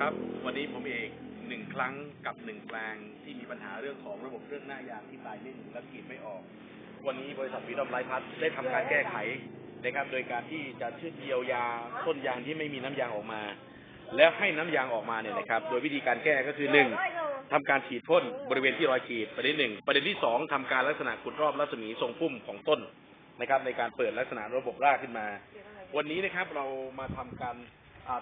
ครับ วันนี้ผมเอกหนึ่งครั้งกับหนึ่งแปลงที่มีปัญหาเรื่องของระบบเครื่องหน้ายางที่ตายนิ่งและกรีดไม่ออก วันนี้บริษัทวีดอมไลพัทได้ทำการแก้ไขนะครับโดยการที่จะช่วยเยียวยาต้นยางที่ไม่มีน้ำยางออกมา แล้วให้น้ำยางออกมาเนี่ยนะครับ โดยวิธีการแก้ก็คือหนึ่งทำการฉีดพ่นบริเวณที่รอยขีดประเด็นหนึ่งประเด็นที่สองทำการลักษณะขุดรอบรัศมีทรงพุ่มของต้นนะครับ ในการเปิดลักษณะระบบรากขึ้นมา วันนี้นะครับเรามาทำการ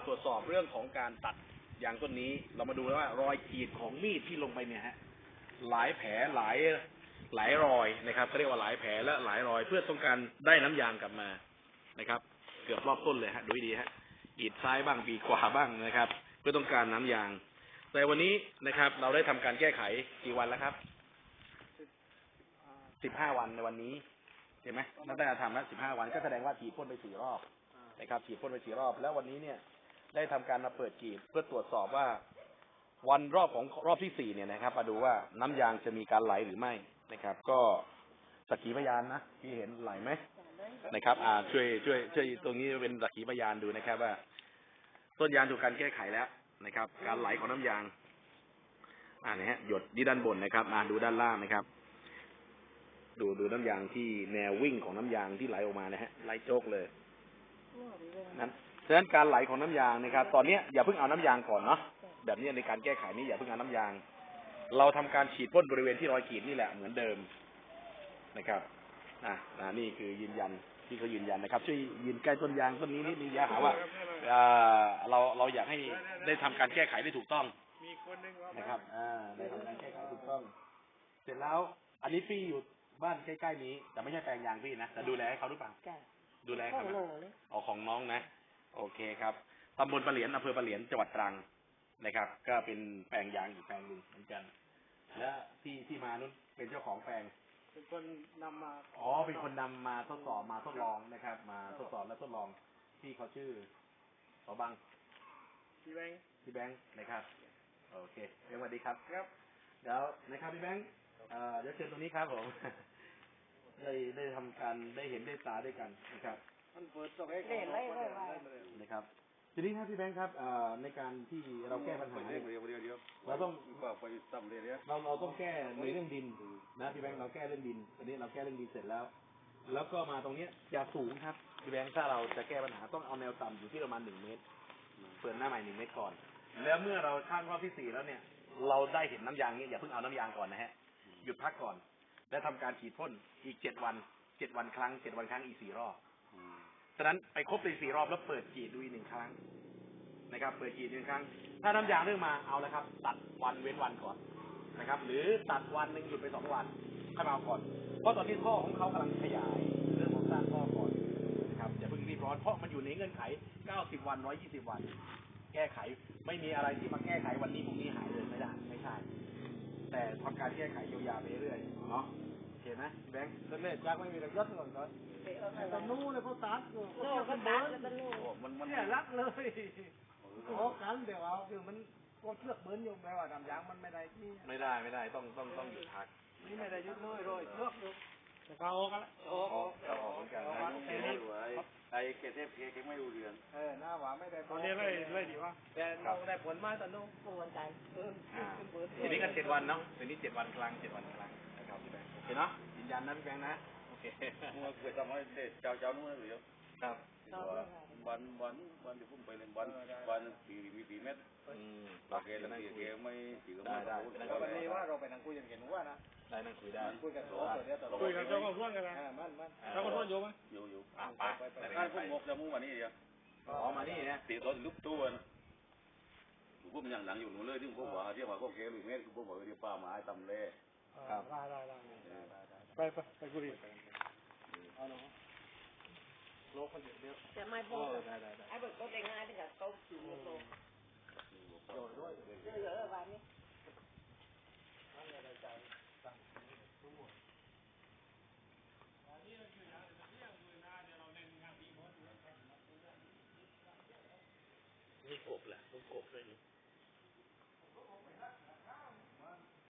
ตรวจสอบเรื่องของการตัด ยางต้นนี้เรามาดูแล้วว่ารอยขีดของมีดที่ลงไปเนี่ยฮะหลายแผลหลายหลายรอยนะครับเขาเรียกว่าหลายแผลและหลายรอย เพื่อต้องการได้น้ำยางกลับมานะครับ เกือบรอบต้นเลยฮะดูให้ดีฮะอีดซ้ายบ้างปีกขวาบ้างนะครับ เพื่อต้องการน้ำยาง แต่วันนี้นะครับ เราได้ทำการแก้ไขกี่วันแล้วครับสิบห้าวันในวันนี้เห็นไหมนับตั้งทำแล้วสิบห้าวันก็แสดงว่าฉีดพ่นไปสี่รอบนะครับฉีดพ่นไปสี่รอบ แล้ววันนี้เนี่ย ได้ทำการมาเปิดกรีดเพื่อตรวจสอบว่า วันรอบของรอบที่สี่เนี่ยนะครับ มาดูว่าน้ำยางจะมีการไหลหรือไม่นะครับ ก็สักขีพยานนะที่เห็นไหลไหมนะครับ อ่า ช่วยช่วยช่วยตรงนี้เป็นสักขีพยานดูนะครับ ว่า ต้นยางถูกการแก้ไขแล้วนะครับ การไหลของน้ำยาง อ่าเนี่ยฮะหยดที่ด้านบนนะครับ อ่าดูด้านล่างนะครับ ดูดูน้ำยางที่แนววิ่งของน้ำยางที่ไหลออกมานะฮะไหลโจกเลยนั้น ฉะนั้นการไหลของน้ำยางนะครับ ตอนเนี้ยอย่าเพิ่งเอาน้ำยางก่อนเนาะแบบนี้ในการแก้ไขนี้อย่าเพิ่งเอาน้ำยาง เราทำการฉีดพ่นบริเวณที่รอยขีดนี่แหละเหมือนเดิมนะครับอะอ่านี่คือยืนยันที่เขายืนยันนะครับ ช่วยยืนใกล้ต้นยางต้นนี้นิดนึงอย่าหาว่าอ่าเราเราอยากให้ได้ทำการแก้ไขได้ถูกต้องมีคนหนึ่งว่านะครับอ่าได้ทำการแก้ไขถูกต้อง เสร็จแล้ว อันนี้พี่อยู่บ้านใกล้ๆนี้ แต่ไม่ใช่แปลงยางพี่นะแต่ดูแลให้เขาหรือเปล่าจ้ะดูแลข้เขาองไหมโหลเลยเอาของน้องนะ โอเคครับตำบลปะเหลียนอำเภอปะเหลียนจังหวัดตรังนะครับ ก็เป็นแปลงยางอีกแปลงหนึ่งเหมือนกัน และที่ที่มานู้นเป็นเจ้าของแปลง เป็นคนนำมาอ๋อเป็นคนนำมาทดสอบมาทดลองนะครับ มาทดสอบและทดลองที่เขาชื่อสอบังพี่แบงค์พี่แบงค์นะครับ โอเคเรียกสวัสดีครับครับเดี๋ยวนะครับพี่แบงค์เอ่อเดี๋ยวเชิญตรงนี้ครับผมได้ได้ทำการได้เห็นได้ตาด้วยกันนะครับ มันเปิดตัวให้เล่นไล่ไล่ไล่นะครับ ทีนี้ครับพี่แบงค์ครับเอ่อในการที่เราแก้ปัญหาเนี่ยเดี๋ยวเดี๋ยวเดี๋ยวเราต้องก็ไปตั้มเลยเนี่ยเราเราต้องแก้ในเรื่องดินนะพี่แบงค์เราแก้เรื่องดินตอนนี้เราแก้เรื่องดินเสร็จแล้ว แล้วก็มาตรงเนี้ยอย่าสูงครับพี่แบงค์ถ้าเราจะแก้ปัญหาต้องเอาแนวต่ำอยู่ที่ประมาณหนึ่งเมตรเปิดหน้าใหม่หนึ่งเมตรก่อน แล้วเมื่อเราข้างรอบที่สี่แล้วเนี่ย เราได้เห็นน้ำยางเนี้ยอย่าเพิ่งเอาน้ำยางก่อนนะฮะหยุดพักก่อน และทำการฉีดพ่นอีกเจ็ดวันเจ็ดวันครั้งเจ็ดวันครั้งอีกสี่รอบ ฉะนั้นไปครบไปสี่รอบแล้วเปิดกรีดดูอีกหนึ่งครั้งนะครับ เปิดกรีดหนึ่งครั้ง ถ้าน้ำยางเริ่มมาเอาแล้วครับ ตัดวันเว้นวันก่อนนะครับ หรือตัดวันหนึ่งหยุดไปสองวันค่อยมาก่อน เพราะตอนนี้ท่อของเขากำลังขยายเรื่องของสร้างท่อก่อนนะครับอย่าเพิ่งรีบร้อนเพราะมันอยู่ในเงื่อนไข 90 วัน 120 วัน แก้ไขไม่มีอะไรที่มาแก้ไขวันนี้พรุ่งนี้หายเลยไม่ได้ไม่ใช่แต่ทำการแก้ไขเยียวยาไปเรื่อยเนาะ โอเคไหมแบงค์ตอนนี้จักไม่มีแต่ยศก่อนก่อนตอนนู้นเลยเขาตัดอยู่โน่ก็ตัดแล้วก็นู่นมันมันเนี่ยรักเลยโอ้กันเดี๋ยวเอาคือมันก็เชือกเบิ้นอยู่แปลว่าทำยางมันไม่ได้ที่ไม่ได้ไม่ได้ต้องต้องต้องหยุดพักนี่ไม่ได้ยึดเลยเลยเชือกอยู่แต่เขาออกกันละออกออกเอาออกเหมือนกันนะไอ้ไม่รู้ไอ้ไอ้เกตเทพเกตไม่รู้เรื่องเออหน้าหวานไม่ได้ตอนนี้เลยเลยดีว่าแต่เราได้ผลไม้ตอนนู้นปวนใจเอออ่าเป็นเบิร์ดทีนี้ก็เจ็ดวันเนาะทีนี้เจ็ดวันครั้งเจ็ดวันครั้ง นะครับพี่แบงค์โอเคเนาะยืนยันนะพี่แบงค์นะโอเคมึงเคยทำให้เด็กเจ้าเจ้านู้นหรือครับวันวันวันที่พุ่งไปเลยวันวันปีมีปีเม็ดอืมโอเคแล้วเกไม่ถือวันนี้ว่าเราไปนั่งคุยกันเห็นว่านะได้นั่งคุยได้คุยกันตัวเดียวคุยกันเจ้าของร่วงกันนะมันมันเจ้าของร่วงอยู่ไหมอยู่อยู่อะไปไปถ้าพุ่งงกจะมุ่งมานี่เดียวอ๋อมานี่นะตีรถลุกตัวนะพุ่งอย่างหลังอยู่หนูเลยที่ผมว่าที่ว่าก็เกลือเม็ดผมบอกว่าป้าหมาตำเล่ ได้ได้ได้ไปไปไปคุยเอาเนาะโลคนเดียวแต่ไม่พอไอ้เบิกก็แต่งงานที่กับเขาถือโลเยอะๆวันนี้นี่กบแหละต้องกบด้วยนี่